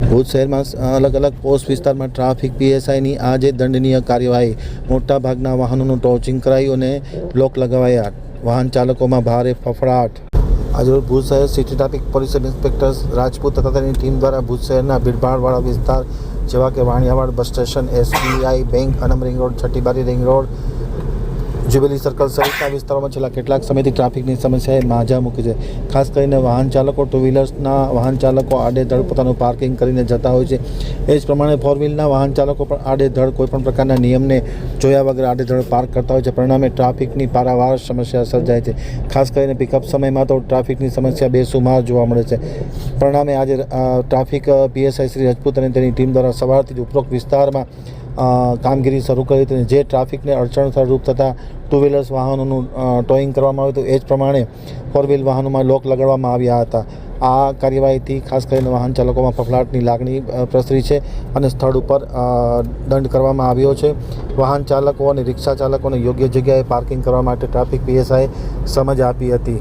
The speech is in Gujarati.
ભુજ શહેરમાં અલગ અલગ પોસ્ટ વિસ્તારમાં ટ્રાફિક, પીએસઆઈની આજે દંડનીય કાર્યવાહી. મોટાભાગના વાહનોનું ટોચિંગ કરાયું અને બ્લોક લગાવાયા. વાહન ચાલકોમાં ભારે ફફડાટ. આજે ભુજ શહેર city traffic police inspector Rajput તથા તેની ટીમ દ્વારા ભુજ શહેરના ભીડભાડવાળા વિસ્તાર, જેવા કે Vaniyawad bus station, SBI bank, Anam ring road Chhathibari ring road jubilee circle સહિતના વિસ્તારોમાં છેલ્લા કેટલાક સમયથી ટ્રાફિકની સમસ્યાએ માજા મૂકી છે. ખાસ કરીને વાહન ચાલકો ટુ વ્હીલર્સના વાહન ચાલકો આડેધડ પોતાનું પાર્કિંગ કરીને જતા હોય છે. એ જ પ્રમાણે ફોર વ્હીલના વાહન ચાલકો પણ આડેધડ કોઈપણ પ્રકારના નિયમને જોયા વગર આડેધડ પાર્ક કરતા હોય છે. પરિણામે ટ્રાફિકની પારાવાર સમસ્યા સર્જાય છે. ખાસ કરીને પિકઅપ સમયમાં તો ટ્રાફિકની સમસ્યા બેસુમાર જોવા મળે છે. પરિણામે આજે ટ્રાફિક પીએસઆઈ શ્રી રાજપૂત અને તેની ટીમ દ્વારા સવારથી જ ઉપરોક્ત વિસ્તારમાં કામગીરી શરૂ કરી હતી જે ટ્રાફિકને અડચણ સ્વરૂપ થતાં ટુ વ્હીલર્સ વાહનોનું ટોઈંગ કરવામાં આવ્યું હતું, એ જ પ્રમાણે ફોર વ્હીલ વાહનોમાં લોક લગાડવામાં આવ્યા હતા. આ કાર્યવાહીથી ખાસ કરીને વાહન ચાલકોમાં ફફડાટની લાગણી પ્રસરી છે અને સ્થળ ઉપર દંડ કરવામાં આવ્યો છે. વાહન ચાલકો અને રિક્ષા ચાલકોને યોગ્ય જગ્યાએ પાર્કિંગ કરવા માટે ટ્રાફિક પીએસઆઈ સમજ આપી હતી.